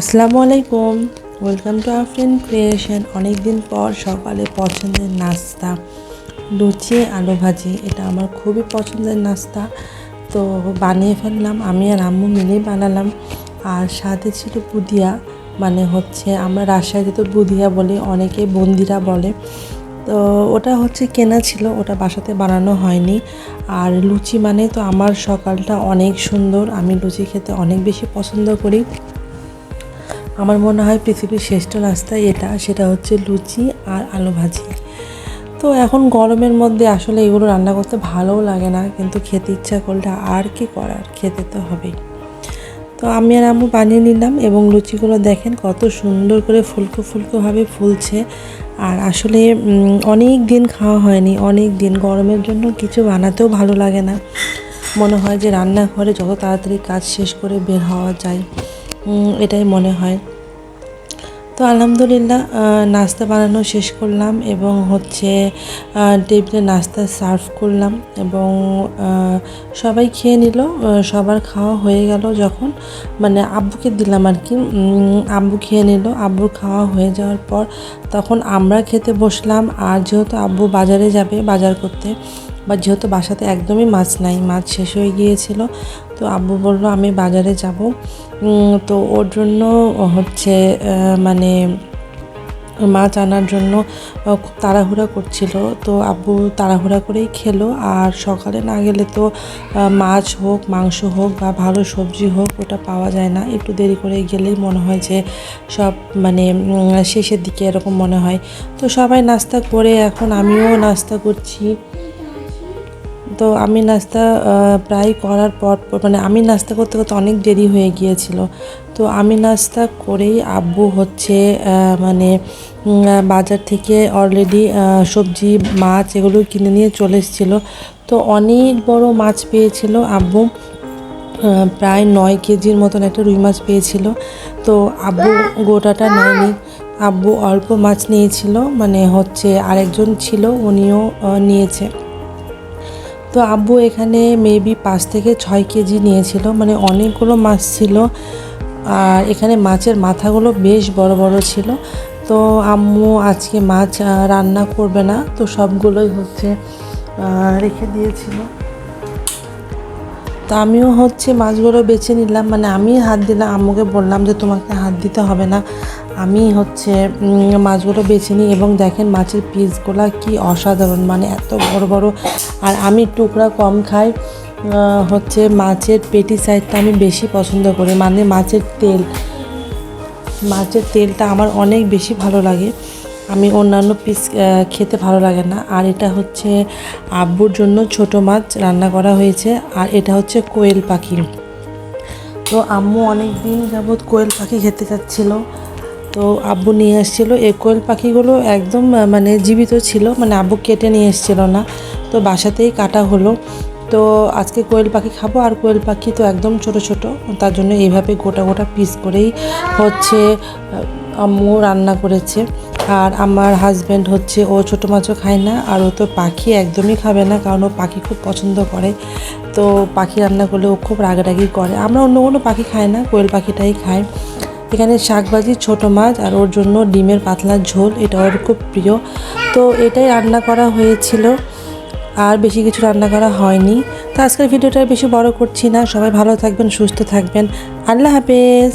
আসসালামু আলাইকুম। Welcome to our friend creation অনেক দিন পর সকালে পছন্দের নাস্তা। লুচি, আলু ভাজি, এটা আমার খুবই পছন্দের নাস্তা। তো বানিয়ে ফেললাম, আমি আর আম্মু মিলেই বানালাম। আর সাথে ছিল বুদিয়া মানে হচ্ছে আমরা রাজশাহীতে তো বুদিয়া বলি, অনেকে বন্দিরা বলে। তো ওটা হচ্ছে কেনা ছিল, ওটা বাসাতে বানানো হয়নি। আর লুচি মানে তো আমার সকালটা অনেক সুন্দর, আমি লুচি খেতে অনেক বেশি পছন্দ করি। আমার মনে হয় পৃথিবীর শ্রেষ্ঠ নাস্তা এটা, সেটা হচ্ছে লুচি আর আলু ভাজি। তো এখন গরমের মধ্যে আসলে এগুলো রান্না করতে ভালোও লাগে না, কিন্তু খেতে ইচ্ছা করলে আর কি করার, খেতে তো হবেই। তো আমি আর আম্মু বানিয়ে নিলাম এবং লুচিগুলো দেখেন কত সুন্দর করে ফুলকো ফুলকোভাবে ফুলছে। আর আসলে অনেক দিন খাওয়া হয়নি, অনেক দিন গরমের জন্য কিছু বানাতেও ভালো লাগে না। মনে হয় যে রান্নাঘরে যত তাড়াতাড়ি কাজ শেষ করে বের হওয়া যায়। এটাই মনে হয়। তো আলহামদুলিল্লাহ নাস্তা বানানো শেষ করলাম এবং হচ্ছে টেবিলে নাস্তা সার্ভ করলাম এবং সবাই খেয়ে নিল সবার খাওয়া হয়ে গেল যখন। মানে আব্বুকে দিলাম আর কি আব্বু খেয়ে নিল, আব্বুর খাওয়া হয়ে যাওয়ার পর তখন আমরা খেতে বসলাম। আর যেহেতু আব্বু বাজারে যাবে, বাজার করতে বা যেহেতু বাসাতে একদমই মাছ নাই, মাছ শেষ হয়ে গিয়েছিল, তো আব্বু বলল আমি বাজারে যাব। তো ওর জন্য হচ্ছে মানে মাছ আনার জন্য খুব তাড়াহুড়া করছিল। তো আব্বু তাড়াহুড়া করেই খেলো। আর সকালে না গেলে তো মাছ হোক, মাংস হোক বা ভালো সবজি হোক, ওটা পাওয়া যায় না। একটু দেরি করে গেলেই মনে হয় যে সব মানে শেষের দিকে এরকম মনে হয়। তো সবাই নাস্তা করে, এখন আমিও নাস্তা করছি। তো আমি নাস্তা প্রায় করার পর মানে আমি নাস্তা করতে করতে অনেক দেরি হয়ে গিয়েছিল। তো আমি নাস্তা করেই আব্বু হচ্ছে মানে বাজার থেকে অলরেডি সবজি, মাছ এগুলো কিনে নিয়ে চলে এসেছিল। তো অনেক বড় মাছ পেয়েছিল আব্বু। প্রায় নয় কেজির মতন একটা রুই মাছ পেয়েছিল। তো আব্বু গোটাটা নেয়নি। আব্বু অল্প মাছ নিয়েছিল মানে হচ্ছে আরেকজন ছিল, উনিও নিয়েছে। তো আব্বু এখানে মেবি পাঁচ থেকে ছয় কেজি নিয়েছিল মানে অনেকগুলো মাছ ছিল। আর এখানে মাছের মাথাগুলো বেশ বড় বড় ছিল। তো আম্মু আজকে মাছ রান্না করবে না, তো সবগুলোই হচ্ছে রেখে দিয়েছিল। তো আমিও হচ্ছে মাছগুলো বেছে নিলাম। মানে আমি হাত দিলাম আম্মুকে বললাম যে তোমাকে হাত দিতে হবে না। আমি হচ্ছে মাছগুলো বেছে নিই এবং দেখেন মাছের পিসগুলো কি অসাধারণ। মানে এত বড় বড়। আর আমি টুকরা কম খাই। হচ্ছে মাছের পেটি সাইডটা আমি বেশি পছন্দ করি। মানে মাছের তেল, মাছের তেলটা আমার অনেক বেশি ভালো লাগে। আমি অন্যান্য পিস খেতে ভালো লাগে না। আর এটা হচ্ছে আব্বুর জন্য ছোট মাছ রান্না করা হয়েছে। আর এটা হচ্ছে কোয়েল পাখি। তো আম্মু অনেক দিন যাবৎ কোয়েল পাখি খেতে চাচ্ছিল। তো আব্বু নিয়ে এসেছিল এই কোয়েল পাখিগুলো একদম মানে জীবিত ছিল। মানে আব্বু কেটে নিয়ে এসেছিল না। তো বাসাতেই কাটা হলো। তো আজকে কোয়েল পাখি খাব। আর কোয়েল পাখি তো একদম ছোট ছোট। তার জন্য এইভাবে গোটা গোটা পিস করেই হচ্ছে আম্মু রান্না করেছে। আর আমার হাজব্যান্ড হচ্ছে, ও ছোটো মাছও খায় না, আর ও তো পাখি একদমই খাবে না, কারণ ও পাখি খুব পছন্দ করে। তো পাখি রান্না করলে ও খুব রাগারাগি করে। আমরা অন্য কোনো পাখি খাই না, কোয়েল পাখিটাই খাই। এখানে শাকভাজি ছোট মাছ, আর ওর জন্য ডিমের পাতলা ঝোল, এটা ওর খুব প্রিয়। তো এটাই রান্না করা হয়েছিল, আর বেশি কিছু রান্না করা হয়নি। তো আজকের ভিডিওটা বেশি বড় করছি না, সবাই ভালো থাকবেন, সুস্থ থাকবেন। আল্লাহ হাফেজ।